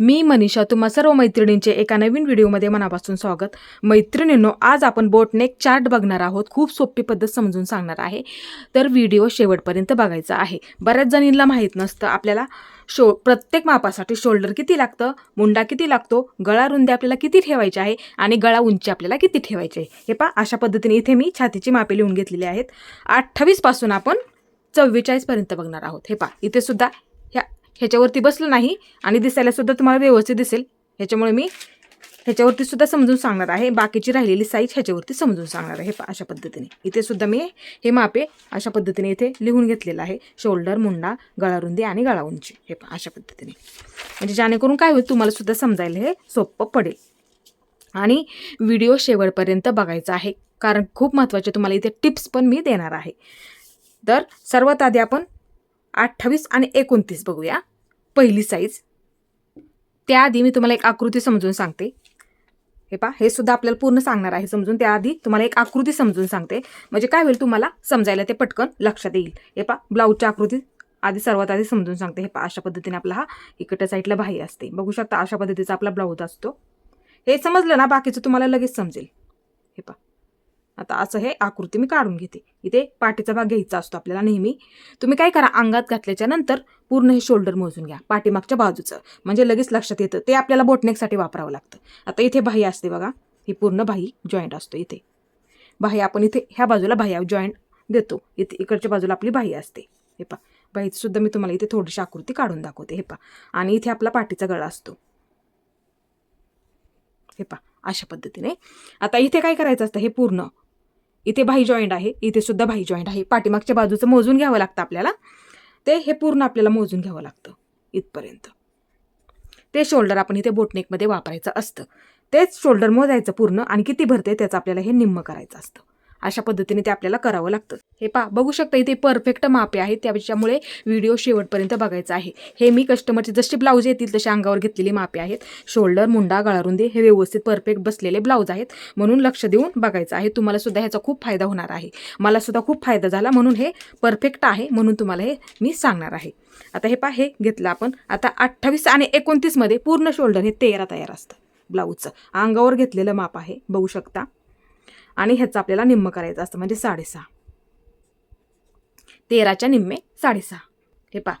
मी मनीषा तुम्हा सर्व मैत्रिणींचे एका नवीन व्हिडिओमध्ये मनापासून स्वागत. मैत्रिणींनो आज आपण बोटनेक चार्ट बघणार आहोत. खूप सोपी पद्धत समजून सांगणार आहे. तर व्हिडिओ शेवटपर्यंत बघायचा आहे. बऱ्याच जणींना माहीत नसतं आपल्याला शो प्रत्येक मापासाठी शोल्डर किती लागतं मुंडा किती लागतो गळा रुंदी आपल्याला किती ठेवायची आहे आणि गळा उंची आपल्याला किती ठेवायची आहे. हे पा अशा पद्धतीने इथे मी छातीची मापे लिहून घेतलेली आहेत. अठ्ठावीसपासून आपण चव्वेचाळीसपर्यंत बघणार आहोत. हे पा इथे सुद्धा ह्या ह्याच्यावरती बसलं नाही आणि दिसायला सुद्धा तुम्हाला व्यवस्थित दिसेल. ह्याच्यामुळे मी ह्याच्यावरती सुद्धा समजून सांगणार आहे. बाकीची राहिलेली साईज ह्याच्यावरती समजून सांगणार आहे हे अशा पद्धतीने. इथे सुद्धा मी हे मापे अशा पद्धतीने इथे लिहून घेतलेलं आहे. शोल्डर मुंडा गळारुंदी आणि गळाउंची. हे पहा अशा पद्धतीने. म्हणजे जेणेकरून काय होईल तुम्हाला सुद्धा समजायला हे सोपं पडेल. आणि व्हिडिओ शेवटपर्यंत बघायचा आहे. कारण खूप महत्त्वाचे तुम्हाला इथे टिप्स पण मी देणार आहे. तर सर्वात आधी आपण अठ्ठावीस आणि एकोणतीस बघूया. पहिली साईज त्याआधी मी तुम्हाला एक आकृती समजून सांगते. हे पा हे सुद्धा आपल्याला पूर्ण सांगणार आहे समजून. त्याआधी तुम्हाला एक आकृती समजून सांगते. म्हणजे काय होईल तुम्हाला? समजायला ते पटकन लक्षात येईल. हे पा ब्लाऊजच्या आकृती आधी सर्वात आधी समजून सांगते. हे पा अशा पद्धतीने आपला हा इकडच्या साईडला बाही असते. बघू शकता अशा पद्धतीचा आपला ब्लाऊज असतो. हे समजलं ना? बाकीचं तुम्हाला लगेच समजेल. हे पा आता असं हे आकृती मी काढून घेते. इथे पाठीचा भाग घ्यायचा असतो आपल्याला नेहमी. तुम्ही काय करा अंगात घातल्याच्या नंतर पूर्ण हे शोल्डर मोजून घ्या पाठीमागच्या बाजूचं. म्हणजे लगेच लक्षात येतं ते आपल्याला बोटनेकसाठी वापरावं लागतं. आता इथे बाही असते बघा ही पूर्ण बाही जॉईंट असतो इथे. बाही आपण इथे ह्या बाजूला बाह्या जॉईंट देतो. इथे इकडच्या बाजूला आपली बाही असते. हे पा बाहीची सुद्धा मी तुम्हाला इथे थोडीशी आकृती काढून दाखवते. हे पा आणि इथे आपला पाठीचा गळा असतो. हे पा अशा पद्धतीने. आता इथे काय करायचं असतं हे पूर्ण इथे भाई जॉईंट आहे इथे सुद्धा भाई जॉईंट आहे. पाठीमागच्या बाजूचं मोजून घ्यावं लागतं आपल्याला. ते हे पूर्ण आपल्याला मोजून घ्यावं लागतं इथपर्यंत. ते शोल्डर आपण इथे बोटनेकमध्ये वापरायचं असतं. तेच शोल्डर मोजायचं पूर्ण आणि किती भरते त्याचं आपल्याला हे निम्म करायचं असतं. अशा पद्धतीने ते आपल्याला करावं लागतं. हे पा बघू शकता इथे परफेक्ट मापे आहेत. त्याच्यामुळे व्हिडिओ शेवटपर्यंत बघायचा आहे. हे मी कस्टमरचे जसे ब्लाऊज येतील तसे अंगावर घेतलेली मापे आहेत. शोल्डर मुंडा गळारुंदी हे व्यवस्थित परफेक्ट बसलेले ब्लाऊज आहेत. म्हणून लक्ष देऊन बघायचं आहे. तुम्हाला सुद्धा ह्याचा खूप फायदा होणार आहे. मला सुद्धा खूप फायदा झाला. म्हणून हे परफेक्ट आहे. म्हणून तुम्हाला हे मी सांगणार आहे. आता हे पा हे घेतलं आपण. आता अठ्ठावीस आणि एकोणतीसमध्ये पूर्ण शोल्डर हे तेरा तयार असतं. ब्लाऊजचं अंगावर घेतलेलं माप आहे. बघू शकता. आणि ह्याचं आपल्याला निम्म करायचं असतं म्हणजे साडेसहा. तेराच्या निम्मे साडेसहा. हे पा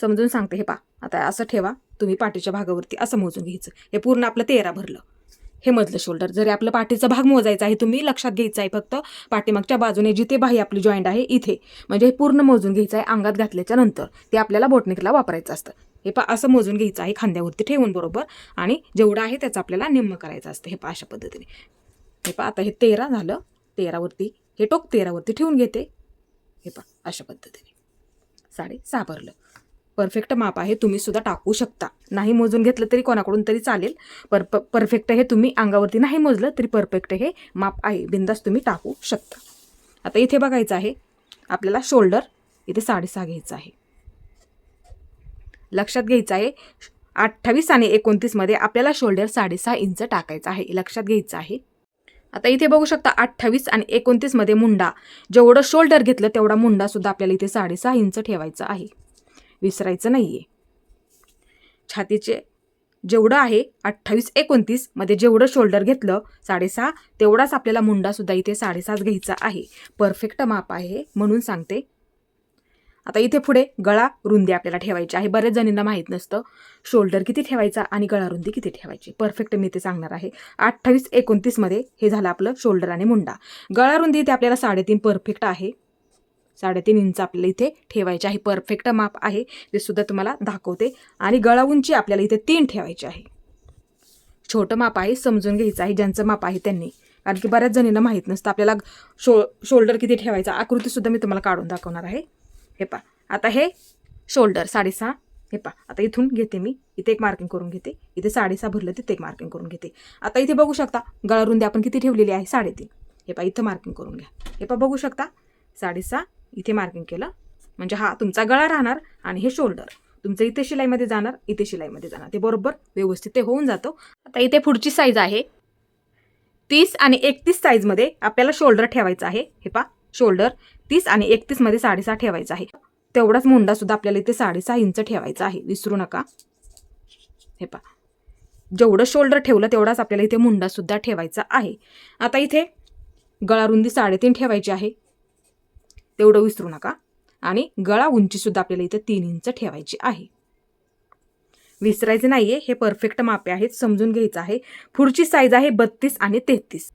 समजून सांगते हे पा आता असं ठेवा तुम्ही पाठीच्या भागावरती असं मोजून घ्यायचं. हे पूर्ण आपलं तेरा भरलं. हे मधलं शोल्डर जरी आपलं पाठीचा भाग मोजायचा आहे तुम्ही लक्षात घ्यायचं आहे फक्त पाठीमागच्या बाजूने जिथे बाही आपली जॉईंट आहे इथे. म्हणजे हे पूर्ण मोजून घ्यायचं आहे अंगात घातल्याच्या नंतर. ते आपल्याला बोटनिकला वापरायचं असतं. हे पा असं मोजून घ्यायचं आहे खांद्यावरती ठेवून बरोबर. आणि जेवढं आहे त्याचं आपल्याला निम्म करायचं असतं. हे पा अशा पद्धतीने. हे पा आता हे तेरा झालं. तेरावरती हे टोक तेरावरती ठेवून घेते. हे पा अशा पद्धतीने. साडे सहा भरलं परफेक्ट माप आहे तुम्ही सुद्धा टाकू शकता. नाही मोजून घेतलं तरी कोणाकडून तरी चालेल. पर प परफेक्ट हे तुम्ही अंगावरती नाही मोजलं तरी परफेक्ट हे माप आहे. बिंदास तुम्ही टाकू शकता. आता इथे बघायचं आहे आपल्याला शोल्डर इथे साडेसहा घ्यायचं आहे. लक्षात घ्यायचं आहे अठ्ठावीस आणि एकोणतीसमध्ये आपल्याला शोल्डर साडेसहा इंच टाकायचं आहे. लक्षात घ्यायचं आहे आता इथे बघू शकता अठ्ठावीस आणि एकोणतीसमध्ये मुंडा. जेवढं शोल्डर घेतलं तेवढा मुंडा सुद्धा आपल्याला इथे साडेसहा इंच ठेवायचा आहे. विसरायचं नाही आहे छातीचे जेवढं आहे अठ्ठावीस एकोणतीसमध्ये जेवढं शोल्डर घेतलं साडेसहा तेवढाच आपल्याला मुंडासुद्धा इथे साडेसहाच घ्यायचा आहे. परफेक्ट माप आहे म्हणून सांगते. आता इथे पुढे गळा रुंदी आपल्याला ठेवायची आहे. बऱ्याच जणींना माहीत नसतं शोल्डर किती ठेवायचा आणि गळा रुंदी किती ठेवायची. परफेक्ट मी ते सांगणार आहे. अठ्ठावीस एकोणतीसमध्ये हे झालं आपलं शोल्डर आणि मुंडा. गळा रुंदी इथे आपल्याला साडेतीन परफेक्ट आहे. साडेतीन इंच आपल्याला इथे ठेवायचे आहे. परफेक्ट माप आहे. ते सुद्धा तुम्हाला दाखवते. आणि गळा उंची आपल्याला इथे तीन ठेवायची आहे. छोटं माप आहे समजून घ्यायचं आहे. ज्यांचं माप आहे त्यांनी. कारण की बऱ्याच जणींना माहीत नसतं. आपल्याला शो शोल्डर किती ठेवायचा आकृतीसुद्धा मी तुम्हाला काढून दाखवणार आहे. हे पा आता हे शोल्डर साडेसहा. हे पा आता इथून घेते मी. इथे एक मार्किंग करून घेते. इथे साडेसहा भरलं तिथे एक मार्किंग करून घेते. आता इथे बघू शकता गळा रुंदी आपण किती ठेवलेली आहे? साडेतीन. हे पा इथं मार्किंग करून घ्या. हे पा बघू शकता. साडेसहा इथे मार्किंग केलं. म्हणजे हा तुमचा गळा राहणार आणि हे शोल्डर तुमचं इथे शिलाईमध्ये जाणार इथे शिलाईमध्ये जाणार. ते बरोबर व्यवस्थित ते होऊन जातो. आता इथे पुढची साईज आहे. तीस आणि एकतीस साईजमध्ये आपल्याला शोल्डर ठेवायचं आहे. हे पा शोल्डर तीस आणि एकतीसमध्ये साडेसहा ठेवायचा आहे. तेवढाच मुंडा सुद्धा आपल्याला इथे साडेसहा इंच ठेवायचा आहे. विसरू नका. हे पा जेवढं शोल्डर ठेवलं तेवढाच आपल्याला इथे मुंडासुद्धा ठेवायचा आहे. आता इथे गळा रुंदी साडेतीन ठेवायची आहे. तेवढं विसरू नका. आणि गळा उंचीसुद्धा आपल्याला इथे तीन इंच ठेवायची आहे. विसरायचे नाही आहे हे परफेक्ट मापे आहेत. समजून घ्यायचं आहे. पुढची साईज आहे बत्तीस आणि तेहतीस.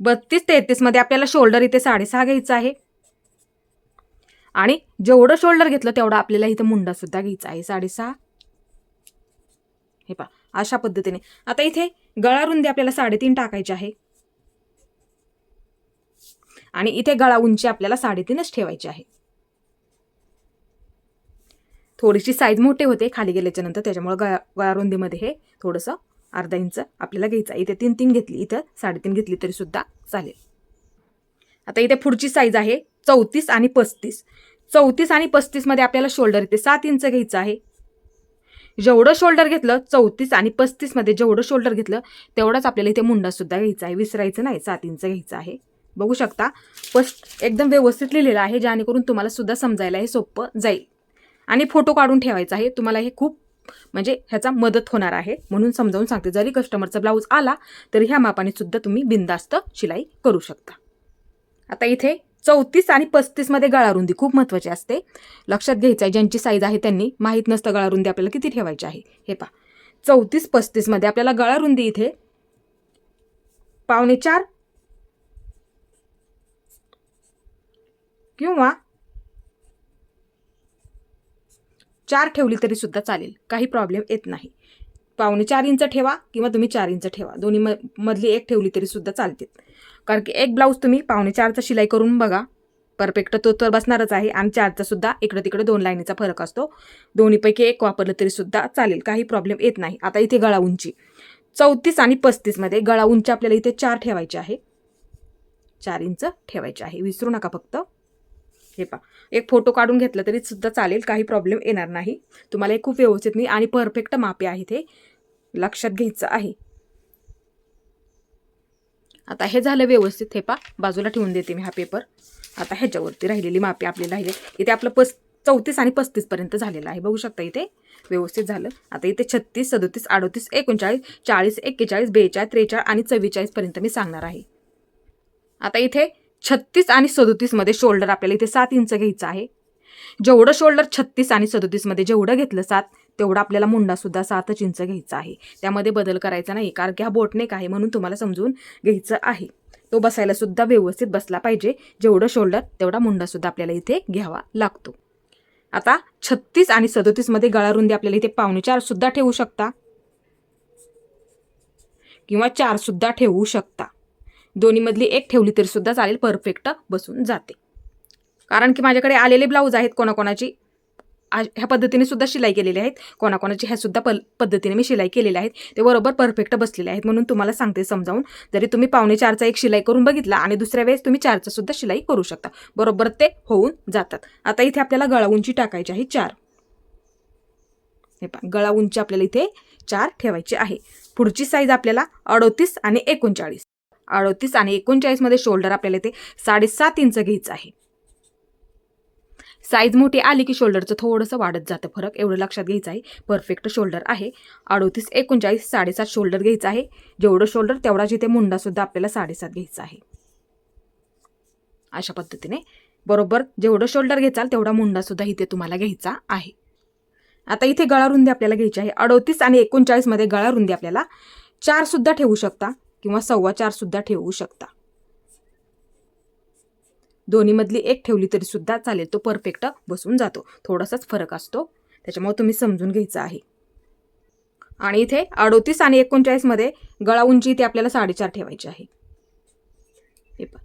बत्तीस तेहतीसमध्ये आपल्याला शोल्डर इथे साडेसहा घ्यायचं आहे. आणि जेवढं शोल्डर घेतलं तेवढं आपल्याला इथं मुंडासुद्धा घ्यायचा आहे. साडेसहा. हे पहा अशा पद्धतीने. आता इथे गळा रुंदी आपल्याला साडेतीन टाकायची आहे. आणि इथे गळा उंची आपल्याला साडेतीनच ठेवायची आहे. थोडीशी साईज मोठे होते खाली गेल्याच्यानंतर त्याच्यामुळे गळा गळा रुंदीमध्ये हे थोडंसं अर्धा इंच आपल्याला घ्यायचं. आहे इथे तीन तीन घेतली इथं साडेतीन घेतली तरी सुद्धा चालेल. आता इथे पुढची साईज आहे चौतीस आणि पस्तीस. चौतीस आणि पस्तीसमध्ये आपल्याला शोल्डर इथे सात इंच घ्यायचं आहे. जेवढं शोल्डर घेतलं चौतीस आणि पस्तीसमध्ये जेवढं शोल्डर घेतलं तेवढाच आपल्याला इथे मुंडासुद्धा घ्यायचा आहे. विसरायचं नाही सात इंच घ्यायचं आहे. बघू शकता फस्ट एकदम व्यवस्थित लिहिलेलं आहे जेणेकरून तुम्हाला सुद्धा समजायला हे सोपं जाईल. आणि फोटो काढून ठेवायचा आहे. तुम्हाला हे खूप म्हणजे ह्याचा मदत होणार आहे म्हणून समजावून सांगते. जरी कस्टमरचा ब्लाऊज आला तरी ह्या मापाने सुद्धा तुम्ही बिंदास्त शिलाई करू शकता. आता इथे चौतीस आणि पस्तीसमध्ये गळारुंदी खूप महत्त्वाची असते. लक्षात घ्यायचं आहे ज्यांची साईज आहे त्यांनी माहीत नसतं गळारुंदी आपल्याला किती ठेवायची आहे. हे पहा. चौतीस पस्तीसमध्ये आपल्याला गळारुंदी इथे पावणे चार किंवा चार ठेवली तरी सुद्धा चालेल. काही प्रॉब्लेम येत नाही. पावणे चार इंच ठेवा किंवा तुम्ही चार इंच ठेवा. दोन्ही म मधली एक ठेवली तरी सुद्धा चालते कारण की एक ब्लाऊज तुम्ही पावणे चारचा शिलाई करून बघा. परफेक्ट तो तर बसणारच आहे आणि चारचा सुद्धा इकडे तिकडे दोन लाईनीचा फरक असतो. दोन्हीपैकी एक वापरलं तरी सुद्धा चालेल. काही प्रॉब्लेम येत नाही. आता इथे गळा उंची. चौतीस आणि पस्तीसमध्ये गळा उंची आपल्याला इथे चार ठेवायचे आहे. चार इंच ठेवायची आहे. विसरू नका फक्त. हे पा एक फोटो काढून घेतला तरी सुद्धा चालेल काही प्रॉब्लेम येणार नाही. तुम्हाला हे खूप व्यवस्थित मी आणि परफेक्ट मापे आहे ते लक्षात घ्यायचं आहे. आता हे झालं व्यवस्थित हे पा बाजूला ठेवून देते मी हा पेपर आता ह्याच्यावरती राहिलेली मापे आपली राहिले. इथे आपलं पस चौतीस आणि पस्तीसपर्यंत झालेलं आहे. बघू शकता इथे. व्यवस्थित झालं. आता इथे छत्तीस सदोतीस अडोतीस एकोणचाळीस चाळीस एक्केचाळीस बेचाळीस त्रेचाळीस आणि चव्वेचाळीसपर्यंत मी सांगणार आहे. आता इथे छत्तीस आणि सदोतीसमध्ये शोल्डर आपल्याला इथे सात इंच घ्यायचं आहे. जेवढं शोल्डर छत्तीस आणि सदोतीसमध्ये जेवढं घेतलं सात तेवढा आपल्याला मुंडासुद्धा सातच इंच घ्यायचा आहे. त्यामध्ये बदल करायचा नाही कारण की हा बोटनेक आहे म्हणून तुम्हाला समजून घ्यायचं आहे. तो बसायला सुद्धा व्यवस्थित बसला पाहिजे. जेवढं शोल्डर तेवढा मुंडासुद्धा आपल्याला इथे घ्यावा लागतो. आता छत्तीस आणि सदोतीसमध्ये गळारुंदी आपल्याला इथे पावणे चारसुद्धा ठेवू शकता. किंवा चारसुद्धा ठेवू शकता. दोन्हीमधली एक ठेवली तरी सुद्धा चालेल परफेक्ट बसून जाते. कारण की माझ्याकडे आलेले ब्लाऊज आहेत कोणाकोणाची. ह्या पद्धतीने सुद्धा शिलाई केलेली आहेत. कोणाकोणाची ह्या सुद्धा पल पद्धतीने मी शिलाई केलेल्या आहेत. ते बरोबर परफेक्ट बसलेले आहेत म्हणून तुम्हाला सांगते समजावून. जरी तुम्ही पावणे चारचा एक शिलाई करून बघितला आणि दुसऱ्या वेळेस तुम्ही चारचा सुद्धा शिलाई करू शकता. बरोबर ते होऊन जातात. आता इथे आपल्याला गळा उंची टाकायची आहे चार. हे पहा गळा उंची आपल्याला इथे चार ठेवायची आहे. पुढची साईज आपल्याला अडोतीस आणि एकोणचाळीस. अडतीस आणि एकोणचाळीसमध्ये शोल्डर आपल्याला इथे साडेसात इंच घ्यायचं आहे. साईज मोठी आली की शोल्डरचं थोडंसं वाढत जातं फरक. एवढं लक्षात घ्यायचं आहे. परफेक्ट शोल्डर आहे. अडोतीस एकोणचाळीस साडेसात शोल्डर घ्यायचं आहे. जेवढं शोल्डर तेवढा जिथे मुंडासुद्धा आपल्याला साडेसात घ्यायचा आहे. अशा पद्धतीने. बरोबर जेवढं शोल्डर घ्याल तेवढा मुंडासुद्धा इथे तुम्हाला घ्यायचा आहे. आता इथे गळारुंदी आपल्याला घ्यायची आहे. अडोतीस आणि एकोणचाळीसमध्ये गळारुंदी आपल्याला चार सुद्धा ठेवू शकता. किंवा सव्वा चारसुद्धा ठेवू शकता. दोन्हीमधली एक ठेवली तरी सुद्धा चालेल तो परफेक्ट बसून जातो. थोडासाच फरक असतो. त्याच्यामुळे तुम्ही समजून घ्यायचं आहे. आणि इथे अडोतीस आणि एकोणचाळीसमध्ये गळा उंची इथे आपल्याला साडेचार ठेवायची आहे. हे पण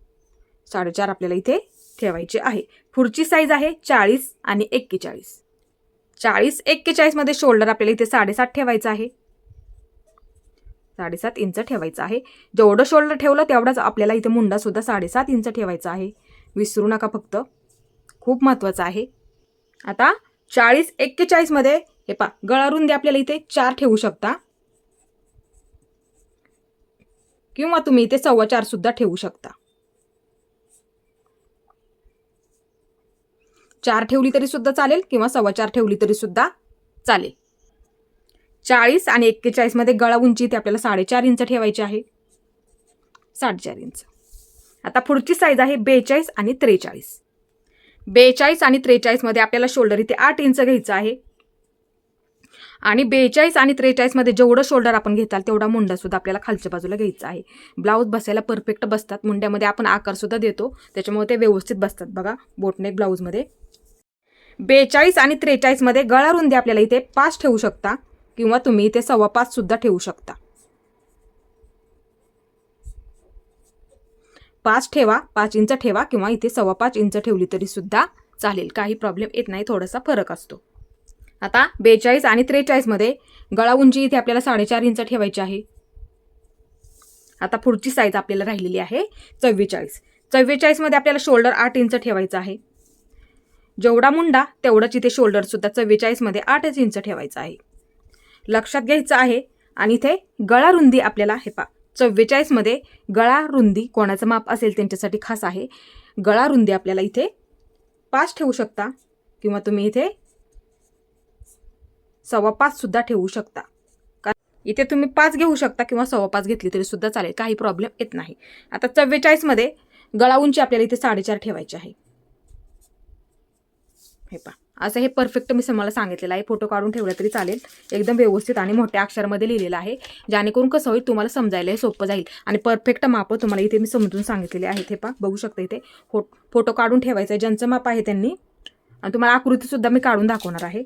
साडेचार आपल्याला इथे ठेवायचे आहे. पुढची साईज आहे चाळीस आणि एक्केचाळीस. चाळीस एक्केचाळीसमध्ये शोल्डर आपल्याला इथे साडेसात ठेवायचं आहे. साडेसात इंच ठेवायचं आहे. जेवढं शोल्डर ठेवलं तेवढाच आपल्याला इथे मुंडासुद्धा साडेसात इंच ठेवायचा आहे. विसरू नका फक्त. खूप महत्त्वाचं आहे. आता चाळीस एक्केचाळीसमध्ये हे पा गळारुंदी आपल्याला इथे चार ठेवू शकता किंवा तुम्ही इथे सव्वा चारसुद्धा ठेवू शकता. चार ठेवली तरी सुद्धा चालेल किंवा सव्वा चार ठेवली तरी सुद्धा चालेल. चाळीस आणि एक्केचाळीसमध्ये गळा उंची ते आपल्याला साडेचार इंच ठेवायची आहे. साडेचार इंच. आता पुढची साईज आहे बेचाळीस आणि त्रेचाळीस. बेचाळीस आणि त्रेचाळीसमध्ये आपल्याला शोल्डर इथे आठ इंच घ्यायचं आहे. आणि बेचाळीस आणि त्रेचाळीसमध्ये जेवढं शोल्डर आपण घेताल तेवढा मुंडासुद्धा आपल्याला खालच्या बाजूला घ्यायचा आहे. ब्लाऊज बसायला परफेक्ट बसतात. मुंड्यामध्ये आपण आकारसुद्धा देतो. त्याच्यामुळे ते व्यवस्थित बसतात बघा. बोटनेक ब्लाऊजमध्ये बेचाळीस आणि त्रेचाळीसमध्ये गळा रुंदी आपल्याला इथे पाच ठेवू शकता. किंवा तुम्ही इथे सव्वा सुद्धा ठेवू शकता. पाच ठेवा पाच इंच ठेवा किंवा इथे सव्वा पाच इंच ठेवली तरी सुद्धा चालेल. काही प्रॉब्लेम येत नाही थोडासा फरक असतो. आता बेचाळीस आणि त्रेचाळीसमध्ये गळा उंची इथे आपल्याला साडेचार इंच ठेवायची आहे. आता पुढची साईज आपल्याला राहिलेली आहे चव्वेचाळीस. चव्वेचाळीसमध्ये आपल्याला शोल्डर आठ इंच ठेवायचं आहे. जेवढा मुंडा तेवढंच इथे शोल्डरसुद्धा चव्वेचाळीसमध्ये आठच इंच ठेवायचं आहे. लक्षात घ्यायचं आहे. आणि इथे गळा रुंदी आपल्याला हे पा चव्वेचाळीसमध्ये गळा रुंदी कोणाचं माप असेल त्यांच्यासाठी खास आहे. गळा रुंदी आपल्याला इथे पाच ठेवू शकता. किंवा तुम्ही इथे सव्वा पाचसुद्धा ठेवू शकता. का इथे तुम्ही पाच घेऊ शकता किंवा सव्वा पाच घेतली तरीसुद्धा चालेल. काही प्रॉब्लेम येत नाही. आता चव्वेचाळीसमध्ये गळा उंची आपल्याला इथे साडेचार ठेवायची आहे. हे पा असं हे परफेक्ट मी तुम्हाला सांगितलेलं आहे. फोटो काढून ठेवलं तरी चालेल. एकदम व्यवस्थित आणि मोठ्या अक्षरामध्ये लिहिलेलं आहे. जेणेकरून कसं होईल तुम्हाला समजायला हे सोपं जाईल. आणि परफेक्ट माप तुम्हाला इथे मी समजून सांगितलेले आहेत हे पा बघू शकता इथे. फो फोटो काढून ठेवायचं आहे. ज्यांचं माप आहे त्यांनी. आणि तुम्हाला आकृतीसुद्धा मी काढून दाखवणार आहे.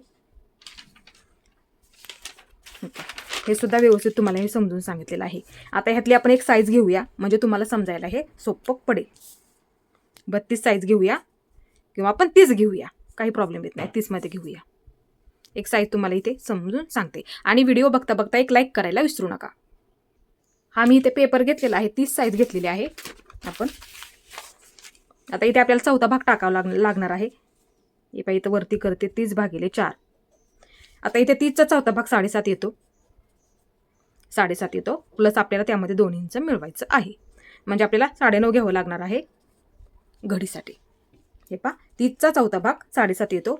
हे सुद्धा व्यवस्थित तुम्हाला हे समजून सांगितलेलं आहे. आता ह्यातली आपण एक साईज घेऊया. म्हणजे तुम्हाला समजायला हे सोपं पडेल. बत्तीस साईज घेऊया. किंवा आपण तीस घेऊया. काही प्रॉब्लेम येत नाही. तीसमध्ये घेऊया. एक साईज तुम्हाला इथे समजून सांगते. आणि व्हिडिओ बघता बघता एक लाईक करायला विसरू नका. हा मी इथे पेपर घेतलेला आहे. तीस साईज घेतलेली आहे. आपण आता इथे आपल्याला चौथा भाग टाकावा लाग लागणार आहे. हे पाहिजे इथं वरती करते तीस भागिले चार. आता इथे तीसचा चौथा भाग साडेसात येतो. साडेसात येतो. प्लस आपल्याला त्यामध्ये दोन इंच मिळवायचं आहे. म्हणजे आपल्याला साडेनऊ घ्यावं लागणार आहे. घडीसाठी. हे पा तीसचा चौथा भाग साडेसात येतो.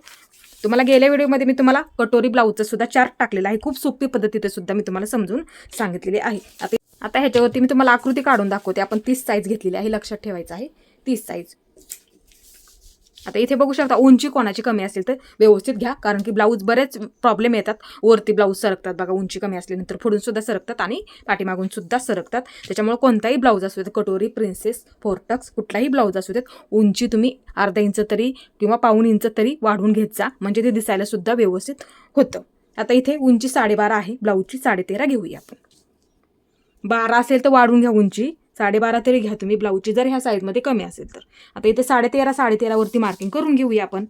तुम्हाला गेल्या व्हिडिओमध्ये मी तुम्हाला कटोरी ब्लाऊजचं सुद्धा चार्ट टाकलेला आहे. खूप सोपी पद्धतीने सुद्धा मी तुम्हाला समजून सांगितलेली आहे. आता आता ह्याच्यावरती मी तुम्हाला आकृती काढून दाखवते. आपण तीस साईज घेतलेली आहे. लक्षात ठेवायचं आहे. तीस साईज आता इथे बघू शकता उंची कोणाची कमी असेल तर व्यवस्थित घ्या कारण की ब्लाऊज बरेच प्रॉब्लेम येतात. वरती ब्लाऊज सरकतात बघा उंची कमी असल्यानंतर पुढून सुद्धा सरकतात आणि पाठीमागून सुद्धा सरकतात. त्याच्यामुळे कोणताही ब्लाऊज असू देत कटोरी प्रिन्सेस फोरटक्स कुठलाही ब्लाऊज असू देत उंची तुम्ही अर्धा इंच तरी किंवा पाऊण इंच तरी वाढवून घेत जा. म्हणजे ते दिसायला सुद्धा व्यवस्थित होतं. आता इथे उंची साडेबारा आहे ब्लाऊजची साडेतेरा घेऊया आपण. बारा असेल तर वाढून घ्या उंची. साडेबारा तरी घ्या तुम्ही ब्लाऊजची जर ह्या साईजमध्ये कमी असेल तर. आता इथे साडेतेरा साडेतेरावरती मार्किंग करून घेऊया आपण.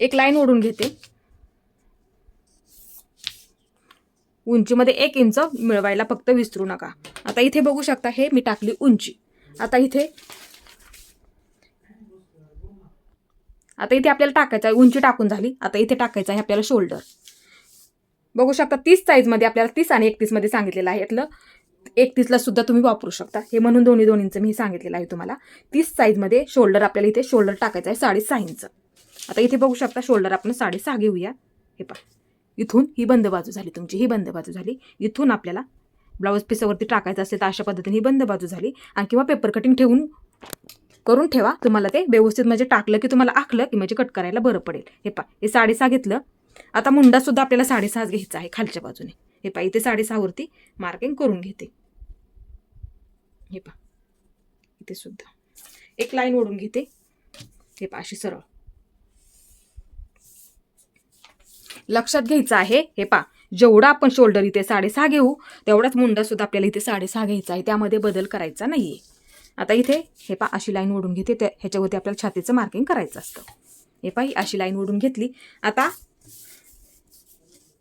एक लाईन ओढून घेते. उंचीमध्ये एक इंच मिळवायला फक्त विसरू नका. आता इथे बघू शकता हे मी टाकली उंची. आता इथे आता इथे आपल्याला टाकायचं आहे उंची टाकून झाली. आता इथे टाकायचं आहे आपल्याला शोल्डर बघू शकता तीस साईजमध्ये आपल्याला तीस आणि एकतीसमध्ये सांगितलेलं आहे यातलं. एकतीसला सुद्धा तुम्ही वापरू शकता. हे म्हणून दोन्ही दोन्हींचं मी सांगितलेलं आहे तुम्हाला. तीस साईजमध्ये शोल्डर आपल्याला इथे शोल्डर टाकायचं आहे साडेसहा इंच आता इथे बघू शकता शोल्डर आपण साडेसहा घेऊया. हे पहा. इथून ही बंद बाजू झाली तुमची. ही बंद बाजू झाली. इथून आपल्याला ब्लाऊज पिसावरती टाकायचं असेल तर अशा पद्धतीने ही बंद बाजू झाली. आणि किंवा पेपर कटिंग ठेवून करून ठेवा. तुम्हाला ते व्यवस्थित म्हणजे टाकलं की तुम्हाला आखलं की म्हणजे कट करायला बरं पडेल. हे पा हे साडेसहा घेतलं. आता मुंडा सुद्धा आपल्याला साडेसहाच घ्यायचा आहे खालच्या बाजूने. हे पा इथे साडेसहावरती मार्किंग करून घेते. हे पा इथे सुद्धा. एक लाईन ओढून घेते. हे पा अशी सरळ. लक्षात घ्यायचं आहे हे पा जेवढा आपण शोल्डर इथे साडेसहा घेऊ तेवढाच मुंडा सुद्धा आपल्याला इथे साडेसहा घ्यायचा आहे. त्यामध्ये बदल करायचा नाहीये. आता इथे हे पा अशी लाईन ओढून घेते. त्या ह्याच्यावरती आपल्याला छातीचं मार्किंग करायचं असतं. हे पा ही अशी लाईन ओढून घेतली. आता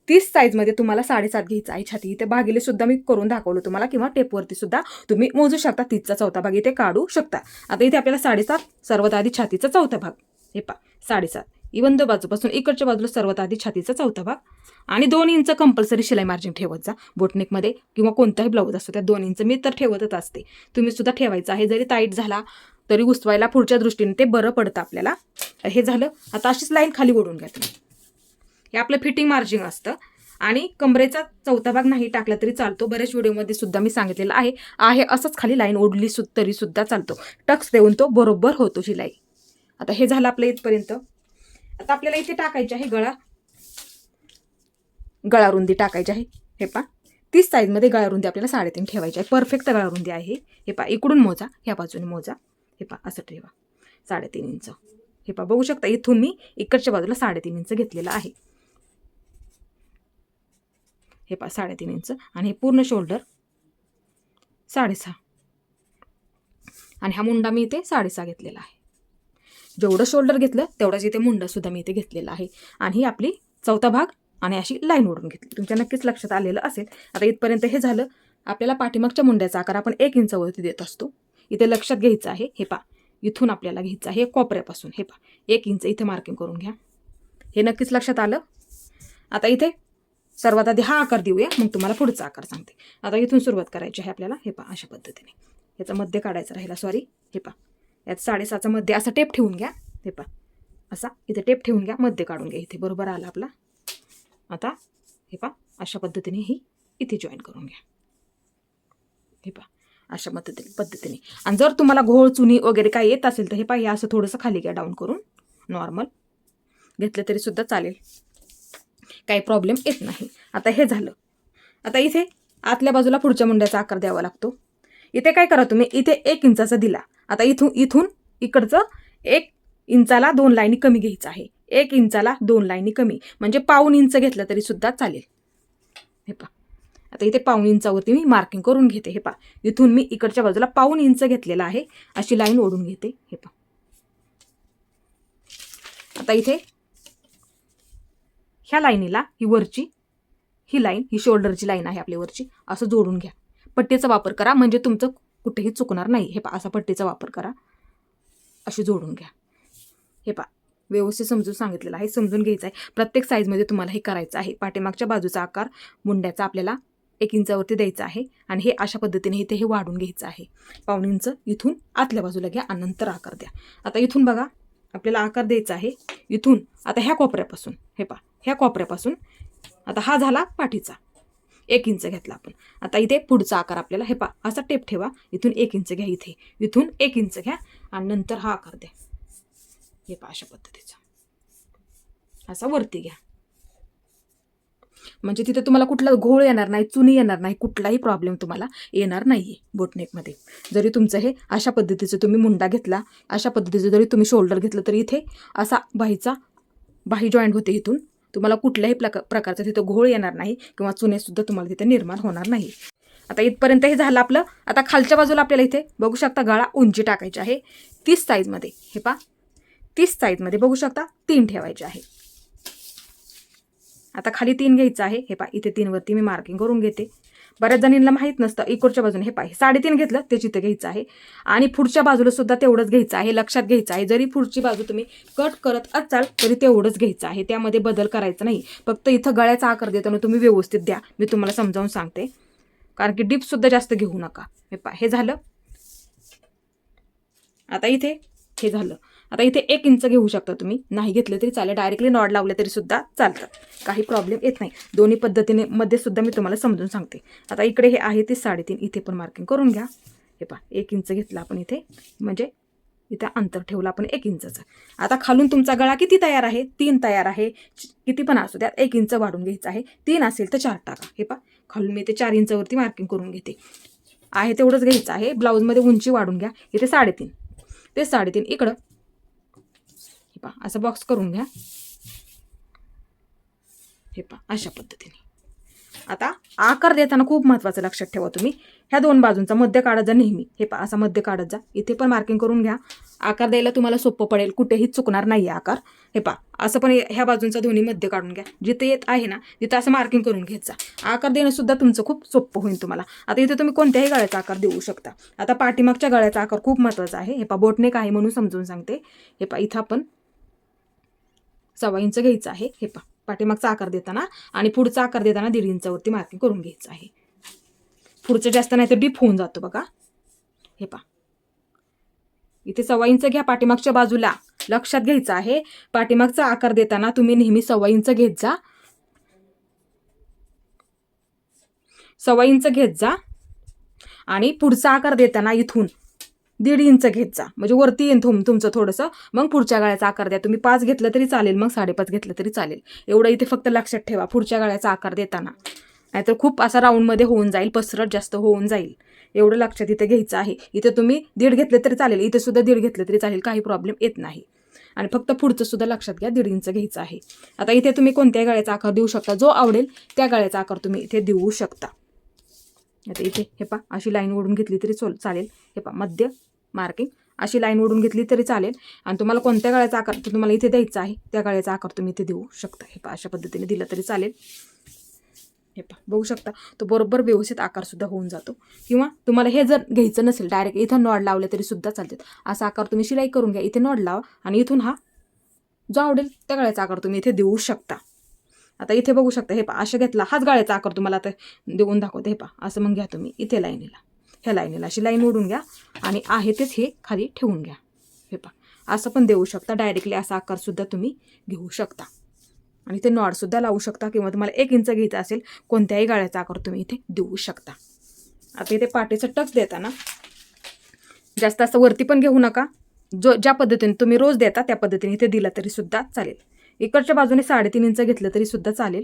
तीस साईजमध्ये तुम्हाला साडेसात घ्यायचं आहे. छाती. इथे भागिले सुद्धा मी करून दाखवलं तुम्हाला किंवा टेपवरती सुद्धा तुम्ही मोजू शकता. तीसचा चौथा भाग इथे काढू शकता. आता इथे आपल्याला साडेसात सर्वात आधी छातीचा चौथा भाग. हे पा साडेसात. इवन बाजूपासून इकडच्या बाजूला सर्वात आधी छातीचा चौथा भाग. आणि दोन इंच कंपल्सरी शिलाई मार्जिन ठेवत जा. बोटनेकमध्ये किंवा कोणताही ब्लाऊज असतो त्या दोन इंच मी तर ठेवतच असते. तुम्ही सुद्धा ठेवायचं आहे. जरी टाईट झाला तरी उसवायला पुढच्या दृष्टीने ते बरं पडतं आपल्याला. हे झालं. आता अशीच लाईन खाली ओढून घ्या तुम्ही. हे आपलं फिटिंग मार्जिंग असतं. आणि कमरेचा चौथा भाग नाही टाकला तरी चालतो. बऱ्याच व्हिडिओमध्ये सुद्धा मी सांगितलेलं आहे. आहे असंच खाली लाईन ओढली सु तरी सुद्धा चालतो. टक्स देऊन तो बरोबर होतो शिलाई. आता हे झालं आपलं इथपर्यंत. आता आपल्याला इथे टाकायचे आहे गळा. गळा रुंदी टाकायची आहे. हे पा तीस साईजमध्ये गळा रुंदी आपल्याला साडेतीन ठेवायची आहे. परफेक्ट गळा रुंदी आहे. हे पा इकडून मोजा. ह्या बाजूने मोजा. हे पा असं ठेवा. साडेतीन इंच. हे पा बघू शकता इथून मी इकडच्या बाजूला साडेतीन इंच घेतलेलं आहे. हे पा साडेतीन इंच. आणि हे पूर्ण शोल्डर साडेसहा. आणि हा मुंडा मी इथे साडेसहा घेतलेला आहे. जेवढं शोल्डर घेतलं तेवढाच इथे मुंडासुद्धा मी इथे घेतलेला आहे. आणि ही आपली चौथा भाग आणि अशी लाईन ओढून घेतली. तुमच्या नक्कीच लक्षात आलेलं असेल. आता इथपर्यंत हे झालं. आपल्याला पाठीमागच्या मुंड्याचा आकार आपण एक इंचावरती देत असतो. इथे लक्षात घ्यायचं आहे. हे पा इथून आपल्याला घ्यायचं आहे कोपऱ्यापासून. हे पा एक इंच इथे मार्किंग करून घ्या. हे नक्कीच लक्षात आलं? आता इथे सर्वात आधी हा आकार देऊया मग तुम्हाला पुढचा आकार सांगते. आता इथून सुरुवात करायची आहे आपल्याला हे पा अशा पद्धतीने. याचा मध्य काढायचा राहिला सॉरी हे पा यात साडेसहाचा मध्य असा टेप ठेवून घ्या. हे पा असा इथे टेप ठेवून घ्या मध्य काढून घ्या. इथे बरोबर आला आपला. आता हे पा अशा पद्धतीने ही इथे जॉईन करून घ्या. हे पा अशा पद्धतीने पद्धतीने. आणि जर तुम्हाला घोळ चुनी वगैरे काय येत असेल तर हे पा हे असं थोडंसं खाली घ्या डाऊन करून. नॉर्मल घेतलं तरी सुद्धा चालेल. काही प्रॉब्लेम येत नाही. आता हे झालं. आता इथे आतल्या बाजूला पुढच्या मुंड्याचा आकार द्यावा लागतो. इथे काय करा तुम्ही? इथे एक इंचाचा दिला. आता इथून इथून इकडचं एक इंचाला दोन लाईनी कमी घ्यायचं आहे. एक इंचाला दोन लाईनी कमी. म्हणजे पाऊन इंच घेतलं तरी सुद्धा चालेल. हे पा आता इथे पाऊन इंचावरती मी मार्किंग करून घेते. हे पा इथून मी इकडच्या बाजूला पाऊन इंच घेतलेला आहे. अशी लाईन ओढून घेते. हे पा आता इथे ह्या लाईनीला ही वरची ही लाईन ही शोल्डरची लाईन आहे आपली वरची असं जोडून घ्या. पट्टीचा वापर करा म्हणजे तुमचं कुठेही चुकणार नाही. हे पा असा पट्टीचा वापर करा. अशी जोडून घ्या. हे पा व्यवस्थित समजून सांगितलेलं आहे समजून घ्यायचं आहे. प्रत्येक साईजमध्ये तुम्हाला हे करायचं आहे. पाठीमागच्या बाजूचा आकार मुंड्याचा आपल्याला एक इंचावरती द्यायचा आहे आणि हे अशा पद्धतीने इथे हे वाढून घ्यायचं आहे. पाहुणींचं इथून आतल्या बाजूला घ्या आणि नंतर आकार द्या. आता इथून बघा आपल्याला आकार द्यायचा आहे इथून. आता ह्या कोपऱ्यापासून. हे पा ह्या कोपऱ्यापासून. आता हा झाला पाठीचा. एक इंच घेतला आपण. आता इथे पुढचा आकार आपल्याला हे पा असा टेप ठेवा. इथून एक इंच घ्या इथे. इथून एक इंच घ्या आणि नंतर हा आकार द्या. हे पा अशा पद्धतीचा. असा वरती घ्या. म्हणजे तिथे तुम्हाला कुठला घोळ येणार नाही चुनी येणार नाही कुठलाही प्रॉब्लेम तुम्हाला येणार नाही आहे बोटनेकमध्ये. जरी तुमचं हे अशा पद्धतीचं तुम्ही मुंडा घेतला अशा पद्धतीचं जरी तुम्ही शोल्डर घेतलं तरी इथे असा बाहीचा बाही जॉईंट होते इथून तुम्हाला कुठल्याही प्रका प्रकारचा तिथं घोळ येणार नाही किंवा चुनेसुद्धा तुम्हाला तिथे निर्माण होणार नाही. आता इथपर्यंत हे झालं आपलं. आता खालच्या बाजूला आपल्याला इथे बघू शकता गळा उंची टाकायची आहे. तीस साईजमध्ये हे पा तीस साईजमध्ये बघू शकता तीन ठेवायचे आहे. आता खाली तीन घ्यायचं आहे. हे पा इथे तीनवरती मी मार्किंग करून घेते. बऱ्याच जणींना माहीत नसतं इकडच्या बाजूने. हे पाय साडेतीन घेतलं ते जिथं घ्यायचं आहे. आणि पुढच्या बाजूला सुद्धा तेवढंच घ्यायचं आहे लक्षात घ्यायचं आहे. जरी पुढची बाजू तुम्ही कट करत असाल तरी तेवढंच घ्यायचं आहे. त्यामध्ये बदल करायचा नाही. फक्त इथं गळ्याचा आकार देताना तुम्ही व्यवस्थित द्या. मी तुम्हाला समजावून सांगते. कारण की डिपसुद्धा जास्त घेऊ नका. हे पा हे झालं. आता इथे हे झालं. आता इथे एक इंच घेऊ शकता तुम्ही. नाही घेतलं तरी चालेल. डायरेक्टली नॉड लावले तरी सुद्धा चालतं. काही प्रॉब्लेम येत नाही. दोन्ही पद्धतीने मध्ये सुद्धा मी तुम्हाला समजून सांगते. आता इकडे हे आहे ते साडेतीन. इथे पण मार्किंग करून घ्या. हे पहा एक इंच घेतला आपण इथे. म्हणजे इथे अंतर ठेवलं आपण एक इंचाचं. आता खालून तुमचा गळा किती तयार आहे? तीन तयार आहे. किती पण असू द्यात एक इंच वाढून घ्यायचं आहे. तीन असेल तर चार टाका. हे पहा खालून मी ते चार इंचवरती मार्किंग करून घेते. आहे तेवढंच घ्यायचं आहे. ब्लाऊजमध्ये उंची वाढून घ्या. इथे साडेतीन. ते साडेतीन. इकडं पहा असं बॉक्स करून घ्या. हे पहा अशा पद्धतीने. आता आकार देताना खूप महत्त्वाचं लक्षात ठेवा तुम्ही. ह्या दोन बाजूंचा मध्य काढत जा नेहमी. हे पहा असा मध्य काढत जा. इथे पण मार्किंग करून घ्या. आकार द्यायला तुम्हाला सोपं पडेल. कुठेही चुकणार नाही आहे आकार. हे पहा असं पण ह्या बाजूंचा दोन्ही मध्य काढून घ्या. जिथे येत आहे ना तिथं असं मार्किंग करून घ्यायचा आकार देणंसुद्धा तुमचं खूप सोपं होईल तुम्हाला. आता इथे तुम्ही कोणत्याही गळ्याचा आकार देऊ शकता. आता पाठीमागच्या गळ्याचा आकार खूप महत्त्वाचा आहे. हे पा बोटनेक आहे म्हणून समजून सांगते. हे पहा इथं आपण सव्वा इंच घ्यायचं आहे. हे पा पाठीमागचा आकार देताना आणि पुढचा आकार देताना दीड इंचावरती मार्किंग करून घ्यायचं आहे. पुढचं जास्त नाही तर डीप होऊन जातो बघा. हे पा इथे सव्वा इंच घ्या पाठीमागच्या बाजूला. लक्षात घ्यायचं आहे. पाठीमागचा आकार देताना तुम्ही नेहमी सव्वा इंच घेत जा. सव्वा इंच घेत जा. आणि पुढचा आकार देताना इथून दीड इंच घेत जा म्हणजे वरती येईन तुम तुमचं थोडंसं. मग पुढच्या गाळ्याचा आकार द्या. तुम्ही पाच घेतलं तरी चालेल मग साडेपाच घेतलं तरी चालेल. एवढं इथे फक्त लक्षात ठेवा पुढच्या गाळ्याचा आकार देताना. नाहीतर खूप असा राऊंडमध्ये होऊन जाईल पसरट जास्त होऊन जाईल. एवढं लक्षात इथे घ्यायचं आहे. इथे तुम्ही दीड घेतले तरी चालेल इथे सुद्धा दीड घेतलं तरी चालेल काही प्रॉब्लेम येत नाही. आणि फक्त पुढचं सुद्धा लक्षात घ्या दीड इंच घ्यायचं आहे. आता इथे तुम्ही कोणत्याही गाळ्याचा आकार देऊ शकता. जो आवडेल त्या गाळ्याचा आकार तुम्ही इथे देऊ शकता. आता इथे हे पा अशी लाईन ओढून घेतली तरी चल चालेल. हे पा मध्य मार्किंग अशी लाईन ओढून घेतली तरी चालेल. आणि तुम्हाला कोणत्या गाळ्याचा आकार तुम्हाला इथे द्यायचा आहे त्या गाळ्याचा आकार तुम्ही इथे देऊ शकता. हे पा अशा पद्धतीने दिला तरी चालेल. हे पा बघू शकता तो बरोबर व्यवस्थित आकारसुद्धा होऊन जातो. किंवा तुम्हाला हे जर घ्यायचं नसेल डायरेक्ट इथं नॉड लावले तरी सुद्धा चालतात. असा आकार तुम्ही शिलाई करून घ्या इथे नॉड लावा. आणि इथून हा जो आवडेल त्या गाळ्याचा आकार तुम्ही इथे देऊ शकता. आता इथे बघू शकता हे पा असं घेतला हाच गाळ्याचा आकार तुम्हाला आता देऊन दाखवते हे पा असं मग घ्या तुम्ही इथे लाईनीला ह्या लाईनीला अशी लाईन ओढून घ्या आणि आहे तेच हे खाली ठेवून घ्या हे पा असं पण देऊ शकता डायरेक्टली असा आकारसुद्धा तुम्ही घेऊ शकता. आणि ते नॉडसुद्धा लावू शकता किंवा तुम्हाला एक इंच घ्यायचं असेल कोणत्याही गाळ्याचा आकार तुम्ही इथे देऊ शकता. आता इथे पाठीचं टक्स देताना जास्त असं वरती पण घेऊ नका जो ज्या पद्धतीने तुम्ही रोज देता त्या पद्धतीने इथे दिला तरी सुद्धा चालेल. इकडच्या बाजूने साडेतीन इंच घेतलं तरी सुद्धा चालेल.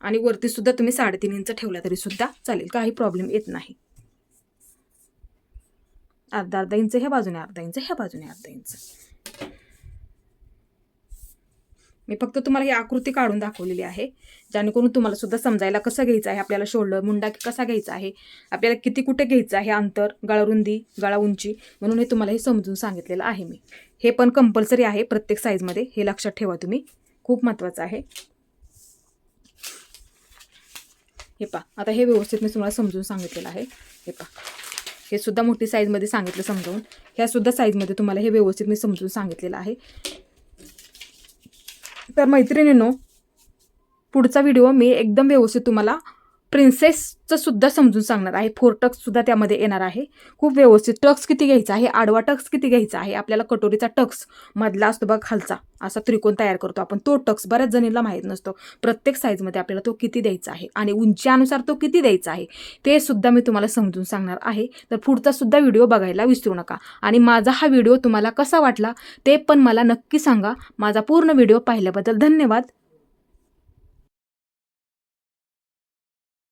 आणि वरती सुद्धा तुम्ही साडेतीन इंच ठेवला तरी सुद्धा चालेल. काही प्रॉब्लेम येत नाही. अर्धा अर्धा इंच ह्या बाजूने अर्धा इंच ह्या बाजूने अर्धा इंच. मी फक्त तुम्हाला ही आकृती काढून दाखवलेली आहे जेणेकरून तुम्हाला सुद्धा समजायला कसं घ्यायचं आहे आपल्याला शोल्डर मुंडा कसा घ्यायचा आहे आपल्याला किती कुठे घ्यायचं आहे अंतर गळारुंदी गळा उंची म्हणून हे तुम्हाला हे समजून सांगितलेलं आहे मी. हे पण कंपल्सरी आहे प्रत्येक साईजमध्ये हे लक्षात ठेवा तुम्ही. खूप महत्त्वाचं आहे. हे पा आता हे व्यवस्थित मी तुम्हाला समजून सांगितलेलं आहे. हे पा हे सुद्धा मोठी साईजमध्ये सांगितलं समजावून. ह्यासुद्धा साईजमध्ये तुम्हाला हे व्यवस्थित मी समजून सांगितलेलं आहे. तर मैत्रिणींनो पुढचा व्हिडिओ मी एकदम व्यवस्थित तुम्हाला प्रिन्सेसचं सुद्धा समजून सांगणार आहे. फोर टक्स सुद्धा त्यामध्ये येणार आहे. खूप व्यवस्थित टक्स किती घ्यायचा आहे? आडवा टक्स किती घ्यायचा आहे? आपल्याला कटोरीचा टक्स मधला असतो बघ खालचा. असा त्रिकोण तयार करतो आपण. तो टक्स बऱ्याच जणींना माहीत नसतो. प्रत्येक साईजमध्ये आपल्याला तो किती द्यायचा आहे? आणि उंचीनुसार तो किती द्यायचा आहे? ते सुद्धा मी तुम्हाला समजून सांगणार आहे. तर पुढचा सुद्धा व्हिडिओ बघायला विसरू नका. आणि माझा हा व्हिडिओ तुम्हाला कसा वाटला ते पण मला नक्की सांगा. माझा पूर्ण व्हिडिओ पाहिल्याबद्दल धन्यवाद.